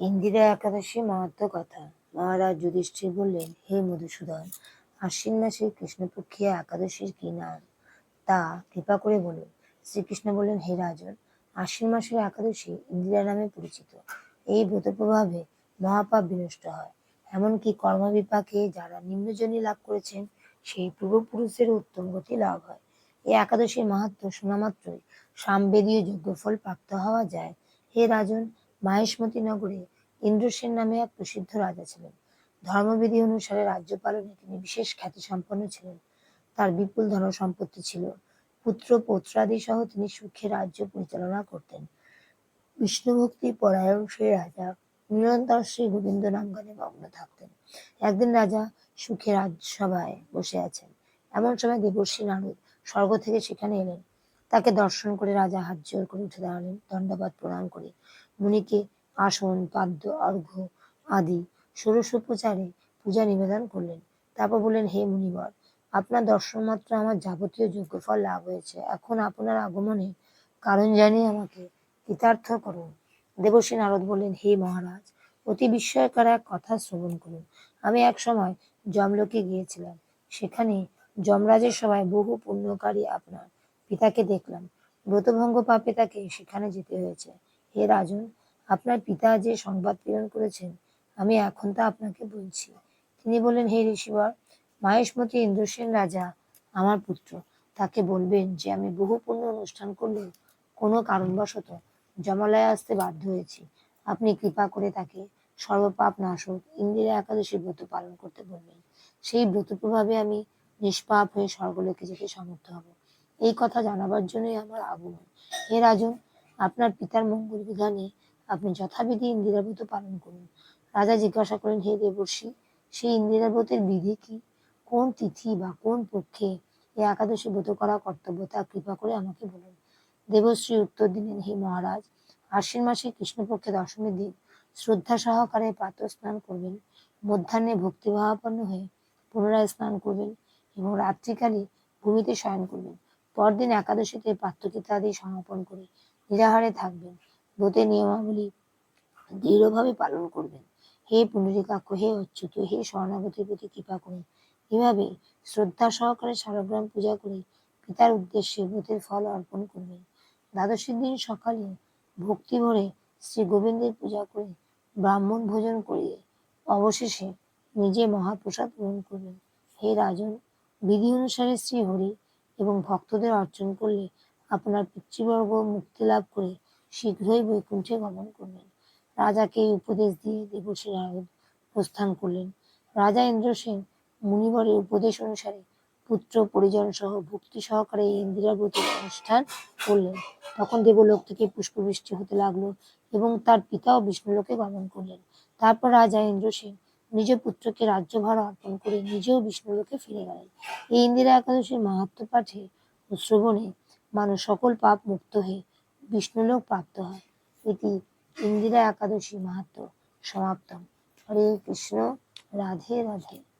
ইন্দিরা একাদশী মাহাত্ম কথা। মহারাজ যুধিষ্ঠির বললেন, হে মধুসূদন, আশ্বিন মাসের কৃষ্ণপক্ষে একাদশীর কি নাম? তা কৃপা করে বলুন। শ্রীকৃষ্ণ বললেন, হে রাজন, আশ্বিন মাসের একাদশী ইন্দিরা নামে পরিচিত। এই ব্রত প্রভাবে মহাপাপ বিনষ্ট হয়। এমনকি কর্মবিপাকে যারা নিম্নজনী লাভ করেছেন, সেই পূর্বপুরুষের উত্তম গতি লাভ হয়। এই একাদশীর মাহাত্ম শোনা মাত্রই সামবেদীয় যজ্ঞফল প্রাপ্ত হওয়া যায়। হে রাজন মাহেশমতি নগরে ইন্দ্রসেন নামে এক প্রসিদ্ধ রাজা ছিলেন। ধর্মবিধি অনুসারে রাজ্য পালনে তিনি বিশেষ খ্যাতি সম্পন্ন ছিলেন। তার বিপুল ধন সম্পত্তি ছিল। পুত্র, পৌত্রাদি সহ তিনি সুখে রাজ্য পরিচালনা করতেন। বিষ্ণু ভক্তি পরায়ণ সেই রাজা নিরন্তর শ্রী গোবিন্দ নাম গানে মগ্ন থাকতেন। একদিন রাজা সুখে রাজসভায় বসে আছেন। এমন সময় দেবর্ষী নারদ স্বর্গ থেকে সেখানে এলেন। তাকে দর্শন করে রাজা হাত জোর করে উঠে দাঁড়ালেন, দণ্ডবাদ প্রণাম করে। মুনিকে আসন, পাদ্য, অর্ঘ্য আদি ষোড়শোপচারে পূজা নিবেদন করলেন। তারপর বললেন, হে মুনিবর, আপনার দর্শন মাত্র আমার যাবতীয় যোগ্যফল লাভ হয়েছে। এখন আপনার আগমনে কারণ জানিয়ে আমাকে কৃতার্থ করুন। দেবশ্রী নারদ বললেন, হে মহারাজ, অতি বিস্ময়কর এক কথা শ্রবণ করুন। আমি এক সময় যমলোকে গিয়েছিলাম। সেখানে যমরাজের সভায় বহু পুণ্যকারী আপনার পিতাকে দেখলাম। ব্রতভঙ্গ পাপে তাকে সেখানে যেতে হয়েছে। হে রাজন, আপনার পিতা যে সংবাদ প্রেরণ করেছেন, আমি এখন তা আপনাকে বলছি। তিনি বললেন, হে ঋষিবর, মাহেশমতি ইন্দ্রসেন রাজা, আমার পুত্র, তাকে বলবেন যে আমি বহু পুণ্য অনুষ্ঠান করলেও কোনো কারণবশত জমালয়ে আসতে বাধ্য হয়েছি। আপনি কৃপা করে তাকে সর্বপাপ নাশক ইন্দিরা একাদশী ব্রত পালন করতে বলবেন। সেই ব্রত প্রভাবে আমি নিষ্পাপ হয়ে স্বর্গলোকে যেতে সমর্থ হব। এই কথা জানাবার জন্যই আমার আগমন। হে রাজন আপনার পিতার মঙ্গল বিধানে আপনি যথাবিধি ইন্দিরা ব্রত পালন করুন। রাজা জিজ্ঞাসা করেন, হে দেবর্ষি, সেই ইন্দিরা ব্রতের বিধি কি? কোন তিথি বা কোন পক্ষে এই একাদশী ব্রত করা কর্তব্য? তা কৃপা করে আমাকে বলুন। দেবশ্রী উত্তর দিলেন, হে মহারাজ, আশ্বিন মাসে কৃষ্ণপক্ষে দশমীর দিন শ্রদ্ধা সহকারে প্রাত স্নান করবেন। মধ্যাহ্নে ভক্তিভাবাপন্ন হয়ে পুনরায় স্নান করবেন এবং রাত্রিকালে ভূমিতে শয়ন করবেন। পরদিন একাদশীতে পাত্রকিতাদি সমাপন করে নিরাহারে থাকবেন। ব্রতের নিয়মাবলী দৃঢ়ভাবে পালন করবেন। হে পুণ্ডরিকাক্ষ, হে অচ্যুত, হে শরণাগতির প্রতি কৃপা করুন এভাবে শ্রদ্ধা সহকারে সারগ্রাম পূজা করে পিতার উদ্দেশ্যে ব্রতের ফল অর্পণ করবেন। দ্বাদশীর দিন সকালে ভক্তি ভরে শ্রী গোবিন্দের পূজা করে ব্রাহ্মণ ভোজন করিয়ে অবশেষে নিজে মহাপ্রসাদ গ্রহণ করবেন। হে রাজন, বিধি অনুসারে শ্রী হরি এবং ভক্তদের অর্জন করলে আপনার পিতৃবর্গ মুক্তি লাভ করে শীঘ্রই বৈকুণ্ঠে গমন করবেন। রাজাকে এই উপদেশ দিয়ে দেবশ্রী নারদ প্রস্থান করলেন। রাজা ইন্দ্রসেন মুনিবরের উপদেশ অনুসারে পুত্র, পরিজন সহ ভক্তি সহকারে ইন্দিরা ব্রতের অনুষ্ঠান করলেন। তখন দেবলোক থেকে পুষ্পবৃষ্টি হতে লাগল এবং তার পিতাও বিষ্ণুলোকে গমন করলেন। তারপর রাজা ইন্দ্রসেন নিজ পুত্রকে রাজ্যভার অর্পণ করে নিজেও বিষ্ণুলোকে ফিরে গেলেন। এই ইন্দিরা একাদশীর মাহাত্ম পাঠে শ্রবণে মানুষ সকল পাপ মুক্ত হয়ে বিষ্ণুলোক প্রাপ্ত হয়। এটি ইন্দিরা একাদশী মাহাত্ম সমাপ্তম। হরে কৃষ্ণ, রাধে রাধে।